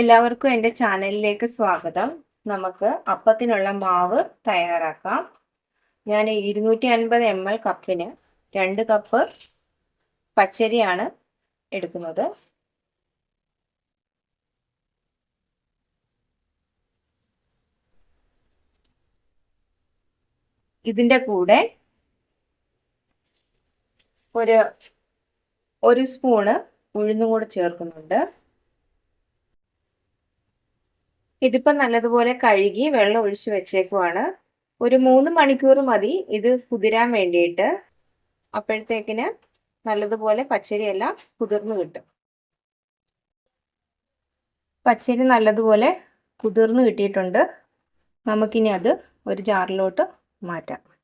എല്ലാവർക്കും എന്റെ ചാനലിലേക്ക് സ്വാഗതം. നമുക്ക് അപ്പത്തിനുള്ള മാവ് തയ്യാറാക്കാം. ഞാൻ ഇരുന്നൂറ്റി അൻപത് എം എൽ കപ്പിന് രണ്ട് കപ്പ് പച്ചരിയാണ് എടുക്കുന്നത്. ഇതിന്റെ കൂടെ ഒരു ഒരു സ്പൂണ് ഉഴുന്നും കൂടെ ചേർക്കുന്നുണ്ട്. ഇതിപ്പോൾ നല്ലതുപോലെ കഴുകി വെള്ളം ഒഴിച്ച് വെച്ചേക്കുവാണ്. ഒരു മൂന്ന് മണിക്കൂർ മതി ഇത് കുതിരാൻ വേണ്ടിയിട്ട്. അപ്പോഴത്തേക്കിന് നല്ലതുപോലെ പച്ചരിയെല്ലാം കുതിർന്ന് കിട്ടും. പച്ചരി നല്ലതുപോലെ കുതിർന്ന് കിട്ടിയിട്ടുണ്ട്. നമുക്കിനി അത് ഒരു ജാറിലോട്ട് മാറ്റാം.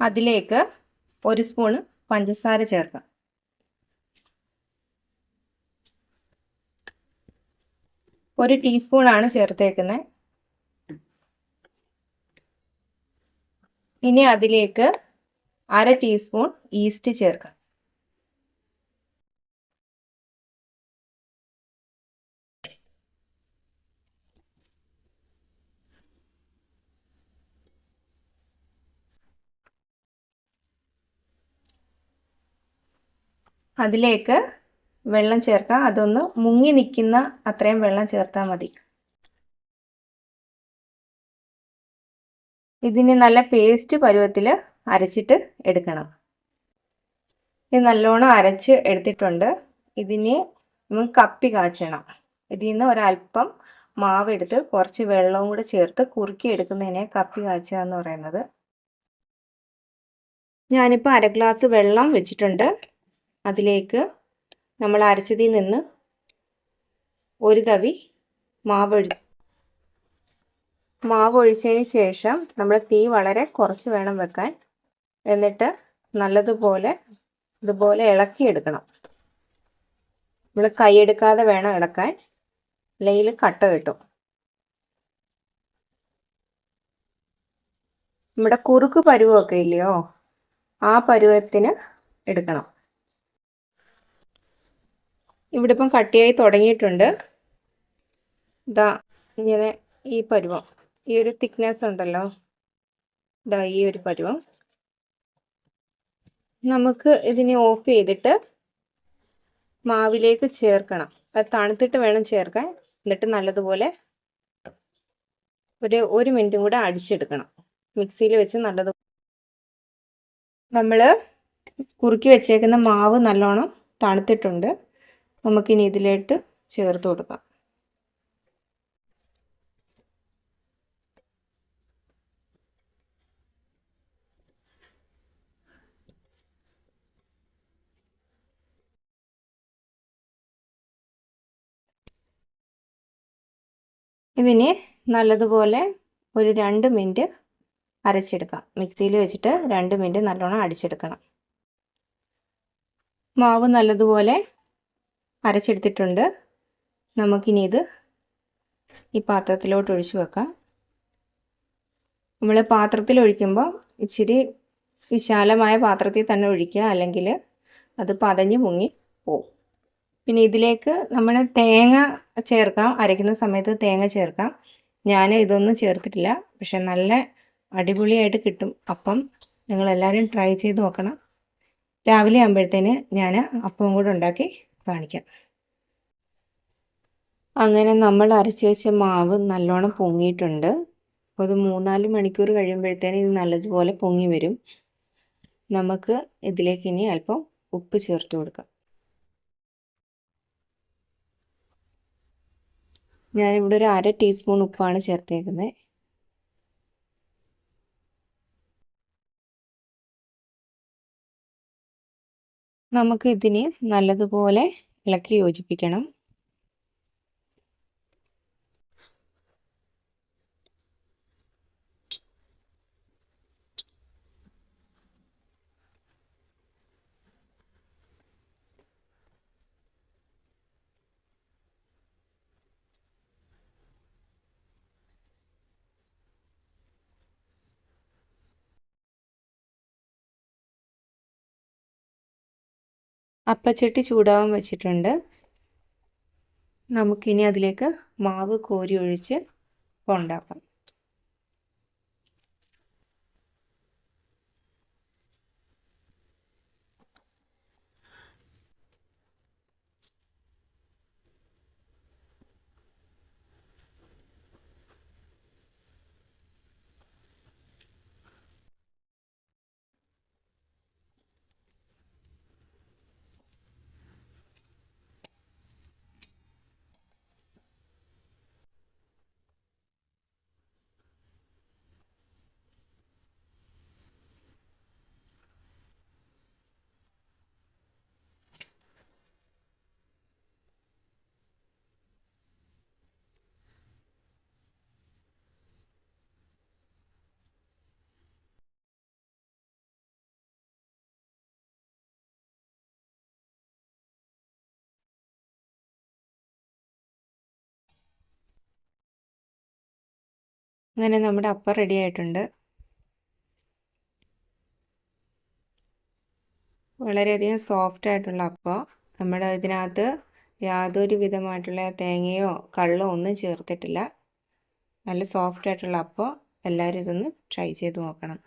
അതിലേക്ക് ഒരു സ്പൂണ് പഞ്ചസാര ചേർക്കാം. ഒരു ടീസ്പൂണാണ് ചേർത്തേക്കുന്നത് ഇനി അതിലേക്ക് അര ടീസ്പൂൺ ഈസ്റ്റ് ചേർക്കാം. അതിലേക്ക് വെള്ളം ചേർക്കാം അതൊന്ന് മുങ്ങി നിൽക്കുന്ന അത്രയും വെള്ളം ചേർത്താൽ മതി. ഇതിന് നല്ല പേസ്റ്റ് പരുവത്തിൽ അരച്ചിട്ട് എടുക്കണം. ഇത് നല്ലോണം അരച്ച് എടുത്തിട്ടുണ്ട്. ഇതിന് നമുക്ക് കപ്പി കാച്ചണം. ഇതിൽ നിന്ന് മാവ് എടുത്ത് കുറച്ച് വെള്ളവും കൂടെ ചേർത്ത് കുറുക്കി എടുക്കുന്നതിനെ കപ്പി കാച്ചുക എന്ന് പറയുന്നത്. ഞാനിപ്പോൾ അര ഗ്ലാസ് വെള്ളം വെച്ചിട്ടുണ്ട്. അതിലേക്ക് നമ്മൾ അരച്ചതിൽ നിന്ന് ഒരു തവി മാവൊഴി മാവ് ഒഴിച്ചതിന് ശേഷം നമ്മൾ തീ വളരെ കുറച്ച് വേണം വെക്കാൻ. എന്നിട്ട് നല്ലതുപോലെ ഇതുപോലെ ഇളക്കിയെടുക്കണം നമ്മൾ കൈയെടുക്കാതെ വേണം ഇളക്കാൻ. അല്ലെങ്കിൽ കട്ട കിട്ടും. നമ്മുടെ കുറുക്ക് പരുവമൊക്കെ ഇല്ലയോ? ആ പരുവത്തിന് എടുക്കണം. ഇവിടെ ഇപ്പം കട്ടിയായി തുടങ്ങിയിട്ടുണ്ട്. ഇതാ ഇങ്ങനെ ഈ പരുവം. ഈ ഒരു തിക്നെസ് ഉണ്ടല്ലോ. ഇതാ ഈ ഒരു പരുവം. നമുക്ക് ഇതിനെ ഓഫ് ചെയ്തിട്ട് മാവിലേക്ക് ചേർക്കണം. അത് തണുത്തിട്ട് വേണം ചേർക്കാൻ. എന്നിട്ട് നല്ലതുപോലെ ഒരു ഒരു മിനിറ്റും കൂടെ അടിച്ചെടുക്കണം. മിക്സിയിൽ വെച്ച് നല്ലത് നമ്മൾ കുറുക്കി വെച്ചേക്കുന്ന മാവ് നല്ലോണം തണുത്തിട്ടുണ്ട്. നമുക്കിനി ഇതിലേക്ക് ചേർത്ത് കൊടുക്കാം. ഇതിന് നല്ലതുപോലെ ഒരു രണ്ട് മിനിറ്റ് അരച്ചെടുക്കാം. മിക്സിയിൽ വെച്ചിട്ട് രണ്ട് മിനിറ്റ് നല്ലോണം അടിച്ചെടുക്കണം. മാവ് നല്ലതുപോലെ അരച്ചെടുത്തിട്ടുണ്ട്. നമുക്കിനി ഇത് ഈ പാത്രത്തിലോട്ട് ഒഴിച്ചു വെക്കാം. നമ്മൾ പാത്രത്തിൽ ഒഴിക്കുമ്പോൾ ഇച്ചിരി വിശാലമായ പാത്രത്തിൽ തന്നെ ഒഴിക്കുക അല്ലെങ്കിൽ അത് പതഞ്ഞ് മുങ്ങി പോവും. പിന്നെ ഇതിലേക്ക് നമ്മൾ തേങ്ങ ചേർക്കാം. അരയ്ക്കുന്ന സമയത്ത് തേങ്ങ ചേർക്കാം. ഞാൻ ഇതൊന്നും ചേർത്തിട്ടില്ല. പക്ഷെ നല്ല അടിപൊളിയായിട്ട് കിട്ടും അപ്പം. നിങ്ങളെല്ലാവരും ട്രൈ ചെയ്ത് നോക്കണം. രാവിലെ ആകുമ്പോഴത്തേന് ഞാൻ അപ്പവും കൂടെ ഉണ്ടാക്കി കാണിക്കാം. അങ്ങനെ നമ്മൾ അരച്ച് വെച്ച മാവ് നല്ലോണം പൊങ്ങിയിട്ടുണ്ട്. അപ്പോൾ ഒരു മൂന്നാൽ മണിക്കൂർ കഴിയുമ്പോഴത്തേന് ഇത് നല്ലതുപോലെ പൊങ്ങി വരും. നമുക്ക് ഇതിലേക്ക് ഇനി അല്പം ഉപ്പ് ചേർത്ത് കൊടുക്കാം. ഞാനിവിടെ ഒരു അര ടീസ്പൂൺ ഉപ്പാണ് ചേർത്തേക്കുന്നത്. നമുക്ക് ഇതിനെ നല്ലതുപോലെ ഇളക്കി യോജിപ്പിക്കണം. അപ്പച്ചട്ടി ചൂടാവാൻ വെച്ചിട്ടുണ്ട്. നമുക്കിനി അതിലേക്ക് മാവ് കോരി ഒഴിച്ച് ഉണ്ടാക്കാം അങ്ങനെ നമ്മുടെ അപ്പം റെഡി ആയിട്ടുണ്ട്. വളരെയധികം സോഫ്റ്റ് ആയിട്ടുള്ള അപ്പം. നമ്മുടെ ഇതിനകത്ത് യാതൊരു വിധമായിട്ടുള്ള തേങ്ങയോ കള്ളോ ഒന്നും ചേർത്തിട്ടില്ല. നല്ല സോഫ്റ്റ് ആയിട്ടുള്ള അപ്പം. എല്ലാവരും ഇതൊന്ന് ട്രൈ ചെയ്ത് നോക്കണം.